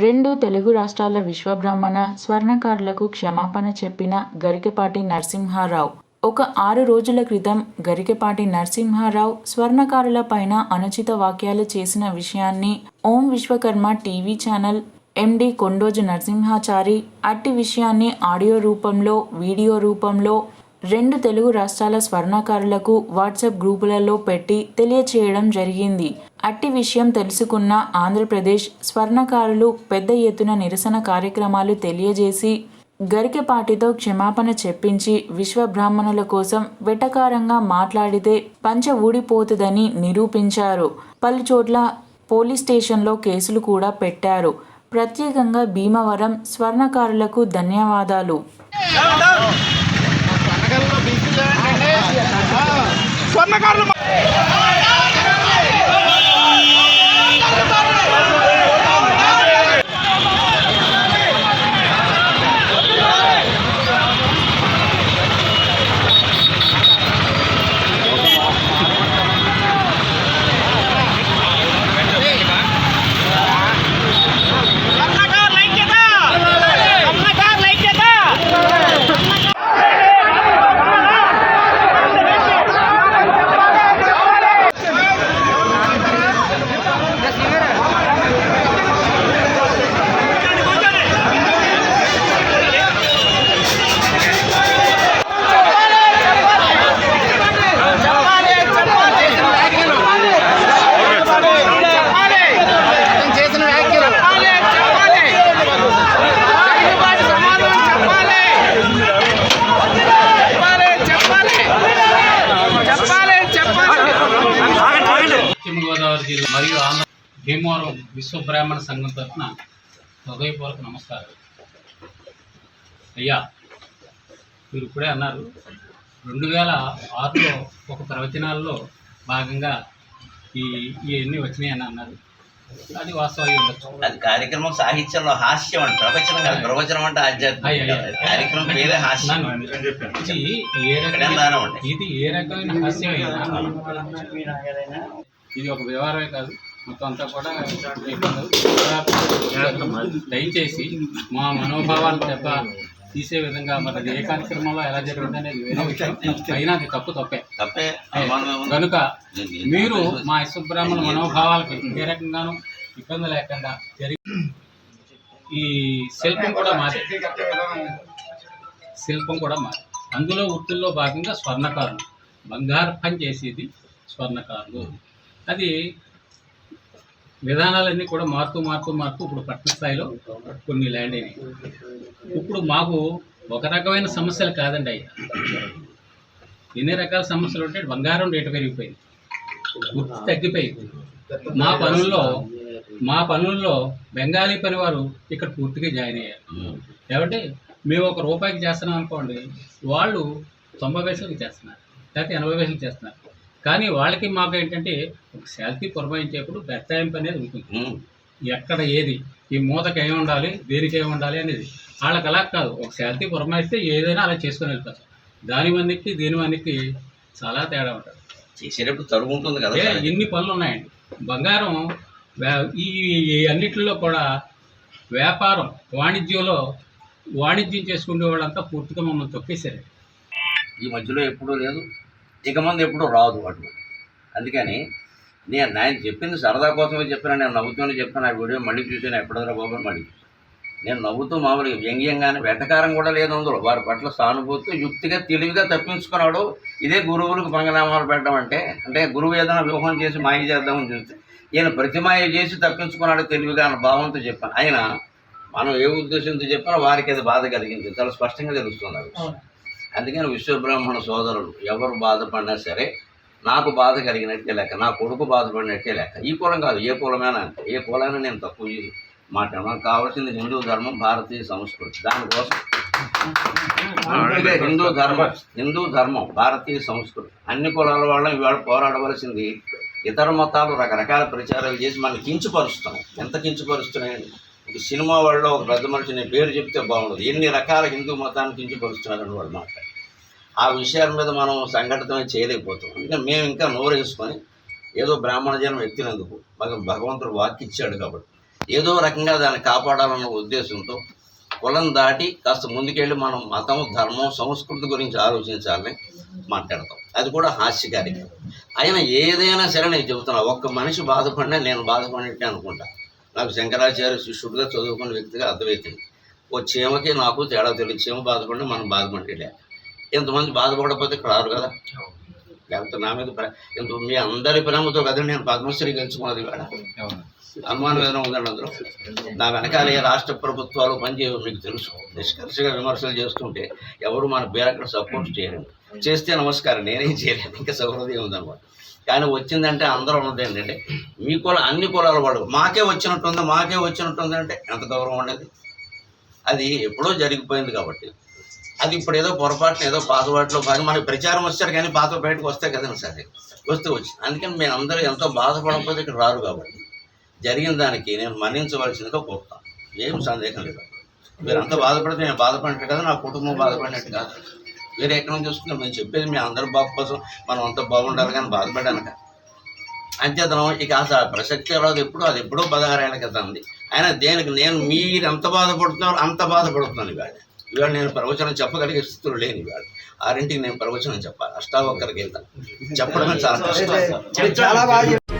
రెండు తెలుగు రాష్ట్రాల విశ్వబ్రాహ్మణ స్వర్ణకారులకు క్షమాపణ చెప్పిన గరికపాటి నరసింహారావు. ఒక ఆరు రోజుల క్రితం గరికపాటి నరసింహారావు స్వర్ణకారుల పైన అనుచిత వాక్యాలు చేసిన విషయాన్ని Om Vishwakarma TV channel MD Kondoju Narasimhachari అట్టి విషయాన్ని ఆడియో రూపంలో వీడియో రూపంలో రెండు తెలుగు రాష్ట్రాల స్వర్ణకారులకు వాట్సాప్ గ్రూపులలో పెట్టి తెలియచేయడం జరిగింది. అట్టి విషయం తెలుసుకున్న ఆంధ్రప్రదేశ్ స్వర్ణకారులు పెద్ద ఎత్తున నిరసన కార్యక్రమాలు తెలియజేసి గరికెపాటితో క్షమాపణ చెప్పించి విశ్వబ్రాహ్మణుల కోసం వెటకారంగా మాట్లాడితే పంచ ఊడిపోతుందని నిరూపించారు. పలుచోట్ల పోలీస్ స్టేషన్లో కేసులు కూడా పెట్టారు. ప్రత్యేకంగా భీమవరం స్వర్ణకారులకు ధన్యవాదాలు. స్వర్ణకారులు ఐక్యత స్వర్ణకారుల ఐక్యత చేసిన వ్యాఖ్యలు చెప్పాలి సమాధానం చెప్పాలి చెప్పాలి చెప్పాలి చెప్పాలి చెప్పాలి పశ్చిమ గోదావరి జిల్లా మరియు ఆంధ్ర భీమవరం విశ్వ బ్రాహ్మణ సంఘం తరఫున హృదయపూర్వక నమస్కారం అయ్యా మీరు ఇప్పుడే అన్నారు రెండు వేల ఆరులో ఒక ప్రవచనాల్లో భాగంగా ఈ ఇవన్నీ వచ్చినాయని అన్నారు. అది వాస్తవం అది కార్యక్రమం సాహిత్యంలో హాస్యం అంటే ప్రవచనం కాదు ప్రవచనం అంటే ఆధ్యాత్మికం. కార్యక్రమం పేరే హాస్యం. ఇది ఏ రకమైన ఉంటాయి. ఇది ఏ రకమైన హాస్యం ఇది ఒక వ్యవహారమే కాదు. మొత్తం అంతా కూడా. దయచేసి మా మనోభావాలు దెబ్బ తీసే విధంగా మరి అది ఏ కార్యక్రమంలో ఎలా జరిగింది అనేది వేరే విషయం. అయినా అది తప్పు తప్పే. తప్పే? కనుక మీరు మా యశ్వబ్రాహ్మణ మనోభావాలకి ఏ రకంగానూ ఇబ్బంది లేకుండా జరిగి ఈ శిల్పం కూడా మాదే. శిల్పం కూడా మాది. అందులో వృత్తుల్లో భాగంగా స్వర్ణకారులు. బంగారు పని చేసేది స్వర్ణకారులు. అది విధానాలన్నీ కూడా మారుతూ మారుతూ మారుతూ ఇప్పుడు పట్టణ స్థాయిలో కొన్ని ల్యాండ్ అయినాయి. ఇప్పుడు మాకు ఒక రకమైన సమస్యలు కాదండి అయ్యా. ఎన్ని రకాల సమస్యలు ఉంటే బంగారం రేటు పెరిగిపోయింది. గుర్తు తగ్గిపోయింది. మా పనుల్లో మా పనుల్లో బెంగాలీ పనివారు ఇక్కడ పూర్తిగా జాయిన్ అయ్యారు. కాబట్టి మేము ఒక రూపాయికి చేస్తున్నాం అనుకోండి వాళ్ళు తొంభై పైసలకి చేస్తున్నారు లేకపోతే ఎనభై పైసలకి చేస్తున్నారు. కానీ వాళ్ళకి మాకు ఏంటంటే ఒక శాలరీ పురమాయించేప్పుడు బెత్తాయింపు అనేది ఉంటుంది. ఎక్కడ ఏది? ఈ మూతకి ఏమి ఉండాలి? దేనికి ఏమి ఉండాలి అనేది. వాళ్ళకి అలా కాదు. ఒక శాలరీ పురమాయిస్తే ఏదైనా అలా చేసుకొని వెళ్ళిపోతారు దాని మందికి దీని మందికి చాలా తేడా ఉంటుంది. చేసేటప్పుడు తరుగు ఉంటుంది కదా ఎన్ని పనులు ఉన్నాయండి. బంగారం ఈ ఈ అన్నిటిలో కూడా వ్యాపారం వాణిజ్యంలో వాణిజ్యం చేసుకునే వాళ్ళంతా పూర్తిగా మమ్మల్ని తొక్కేశారు ఈ మధ్యలో ఎప్పుడూ లేదు. ఇక ముందు ఎప్పుడూ రాదు అటు అందుకని నేను ఆయన చెప్పింది సరదా కోసమే చెప్పాను నేను నవ్వుతూనే చెప్పిన ఆ వీడియో మళ్ళీ చూసాను? ఎప్పటిదాకా బాబు మళ్ళీ? నేను నవ్వుతూ మామూలుగా వ్యంగ్యంగానే వెటకారం కూడా లేదు అందులో. వారి పట్ల సానుభూతి యుక్తిగా తెలివిగా తప్పించుకున్నాడు. ఇదే గురువులకు పంగనామాలు పెట్టడం అంటే అంటే గురువు ఏదైనా వ్యూహం చేసి మాయ చేద్దామని చూస్తే ఈయన ప్రతిమాయ చేసి తప్పించుకున్నాడు తెలివిగా అన్న భావంతో చెప్పాను. ఆయన మనం ఏ ఉద్దేశంతో చెప్పినా వారికి అది బాధ కలిగింది చాలా స్పష్టంగా తెలుస్తుంది అందుకని విశ్వబ్రాహ్మణ సోదరులు ఎవరు బాధపడినా సరే నాకు బాధ కలిగినట్టే లెక్క నా కొడుకు బాధపడినట్టే లెక్క. ఈ కులం కాదు ఏ కులమైనా అంతే. ఏ కులాన్ని నేను తక్కువ చేసి మాట నాకు కావాల్సింది హిందూ ధర్మం భారతీయ సంస్కృతి. దానికోసం హిందూ ధర్మం హిందూ ధర్మం భారతీయ సంస్కృతి. అన్ని కులాల వాళ్ళం ఇవాళ పోరాడవలసింది ఇతర మతాలు రకరకాల ప్రచారాలు చేసి మనం కించుపరుస్తున్నాయి ఎంత కించుపరుస్తున్నాయండి? ఒక సినిమా వాళ్ళలో ఒక పెద్ద మనిషి నేను పేరు చెప్తే బాగుండదు. ఎన్ని రకాల హిందూ మతాన్ని కించపరుస్తున్నారని వాళ్ళు మాట ఆ విషయాల మీద మనం సంఘటితమే చేయలేకపోతాం. ఇంకా మేము ఇంకా నోరేసుకొని ఏదో బ్రాహ్మణ జనం ఎత్తినందుకు మాకు భగవంతుడు వాకిచ్చాడు కాబట్టి. ఏదో రకంగా దాన్ని కాపాడాలన్న ఉద్దేశంతో కులం దాటి కాస్త ముందుకెళ్ళి మనం మతం ధర్మం సంస్కృతి గురించి ఆలోచించాలని మాట్లాడతాం. అది కూడా హాస్యకారిక అయినా ఏదైనా సరే నేను చెబుతున్నా ఒక్క మనిషి బాధపడినా నేను బాధపడినట్టే అనుకుంటా. నాకు శంకరాచార్య శిష్యుడిగా చదువుకున్న వ్యక్తిగా అర్థమవుతుంది ఓ చీమకి నాకు తేడా తెలియదు. చీమ బాధపడి మనం బాధపడలే ఇంతమంది బాధపడకపోతే ఇక్కడ రారు కదా. లేకపోతే నా మీద ఇంత మీ అందరి ప్రేమతో కదా నేను పద్మశ్రీ గెలుచుకున్నది కూడా అనుమానం ఏదైనా ఉందండి అందులో. నా వెనకాల ఏ రాష్ట్ర ప్రభుత్వాలు పనిచేయవు మీకు తెలుసు. నిష్కర్షగా విమర్శలు చేస్తుంటే ఎవరు మన బీరక్కడ సపోర్ట్ చేయలేము చేస్తే నమస్కారం నేనేం చేయలేను. ఇంకా సౌహృదయం ఉందన్నమాట. కానీ వచ్చిందంటే అందరూ ఉన్నది ఏంటంటే మీ కుల అన్ని కులాల వాడు మాకే వచ్చినట్టుంది మాకే వచ్చినట్టుంది అంటే ఎంత గౌరవం ఉండేది? అది ఎప్పుడో జరిగిపోయింది కాబట్టి. అది ఇప్పుడు ఏదో పొరపాటున ఏదో పాతవాటిలో కానీ మనకి ప్రచారం వచ్చారు కానీ పాత బయటకు వస్తే కదండి సరే వస్తే వచ్చి. అందుకని మేము అందరూ ఎంతో బాధపడకపోతే ఇక్కడ రారు కాబట్టి జరిగిన దానికి నేను మన్నించవలసిందిగా కోరుతాను. ఏం సందేహం లేదు. మీరంతా బాధపడితే నేను బాధపడినట్టు కదా నా కుటుంబం బాధపడినట్టు కాదు. వేరే ఎక్కడ నుంచి వస్తున్నారు మేము చెప్పేది మీ అందరి బాగు కోసం మనం అంతా బాగుండాలి కానీ బాధపడాను అంచేతనం ఇక అసలు ప్రసక్తి రాదు ఎప్పుడు అది ఎప్పుడో పదహారేళ్ళ క్రితం ఉంది అయినా దేనికి నేను మీరు ఎంత బాధపడుతున్నారో అంత బాధపడుతున్నాను ఇవాళ. ఇవాళ నేను ప్రవచనం చెప్పగలిగే స్థితిలో లేని ఇవాళ. ఆరింటికి నేను ప్రవచనం చెప్పాలి. అష్టావక్కరికి వెళ్తాను. చెప్పడమే చాలా కష్టం.